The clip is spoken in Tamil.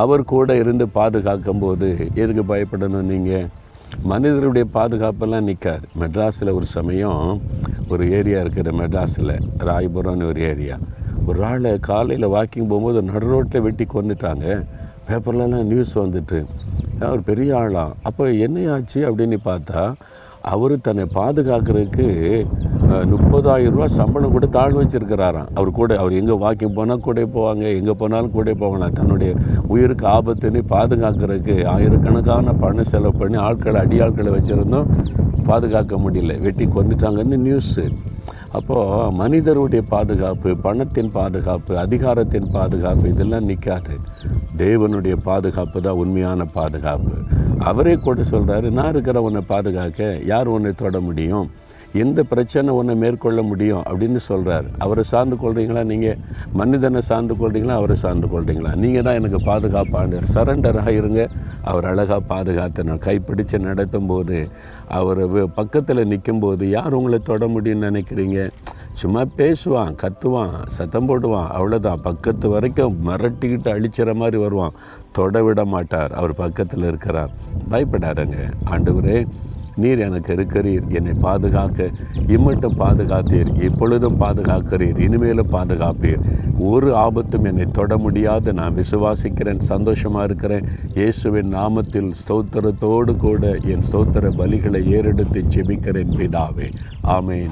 அவர் கூட இருந்து பாதுகாக்கும் போது எதுக்கு பயப்படணும் நீங்கள் மனிதருடைய பாதுகாப்பெல்லாம் நிற்காது மெட்ராஸில் ஒரு சமயம் ஒரு ஏரியா இருக்கிற மெட்ராஸில் ராயபுரம்னு ஒரு ஏரியா. ஒரு ஆளை காலையில் வாக்கிங் போகும்போது நடு ரோட்டில் வெட்டி கொண்டுட்டாங்க பேப்பர்லலாம் நியூஸ் வந்துட்டு. அவர் பெரிய ஆளாம் அப்போ என்னையாச்சு அப்படின்னு பார்த்தா அவர் தன்னை பாதுகாக்கிறதுக்கு முப்பதாயிரம் ரூபா சம்பளம் கூட தாழ்வு வச்சிருக்கிறாராம். அவர் கூட அவர் எங்கே வாக்கிங் போனால் கூட போவாங்க எங்கே போனாலும் கூட போகலாம் தன்னுடைய உயிருக்கு ஆபத்துன்னு பாதுகாக்கிறதுக்கு ஆயிரக்கணக்கான பணம் செலவு பண்ணி ஆட்களை அடியாட்களை வச்சுருந்தோம். பாதுகாக்க முடியல. வெட்டி கொண்டுட்டாங்கன்னு நியூஸு அப்போது மனிதருடைய பாதுகாப்பு பணத்தின் பாதுகாப்பு அதிகாரத்தின் பாதுகாப்பு இதெல்லாம் நிற்காது தேவனுடைய பாதுகாப்பு தான் உண்மையான பாதுகாப்பு. அவரே கூட சொல்கிறாரு நான் இருக்கிற உன்னை பாதுகாக்க யார் உன்னை தொட முடியும்? எந்த பிரச்சனை ஒன்றை மேற்கொள்ள முடியும் அப்படின்னு சொல்கிறார் அவரை சார்ந்து கொள்கிறீங்களா நீங்கள் மனிதனை சார்ந்து கொள்கிறீங்களா அவரை சார்ந்து கொள்கிறீங்களா நீங்கள் தான் எனக்கு பாதுகாப்பாண்டர் சரண்டராக இருங்க. அவர் அழகாக பாதுகாத்து நான் கைப்பிடிச்சு நடத்தும் போது அவர் பக்கத்தில் நிற்கும்போது யார் உங்களை தொட முடியும்னு நினைக்கிறீங்க? சும்மா பேசுவான் கத்துவான் சத்தம் போடுவான். அவ்வளோதான் பக்கத்து வரைக்கும் மிரட்டிக்கிட்டு அழிச்சிற மாதிரி வருவான். தொட விட மாட்டார். அவர் பக்கத்தில் இருக்கிறார். பயப்படாதங்க. ஆண்டவரே நீர் எனக்கு இருக்கிறீர். என்னை பாதுகாக்க. இம்மட்டும் பாதுகாத்தீர். இப்பொழுதும் பாதுகாக்கிறீர். இனிமேலும் பாதுகாப்பீர். ஒரு ஆபத்தும் என்னை தொட முடியாது. நான் விசுவாசிக்கிறேன். சந்தோஷமாக இருக்கிறேன். இயேசுவின் நாமத்தில் ஸ்தோத்திரத்தோடு கூட என் ஸ்தோத்திர பலிகளை ஏறெடுத்து செபிக்கிறேன் பிதாவே. ஆமேன்.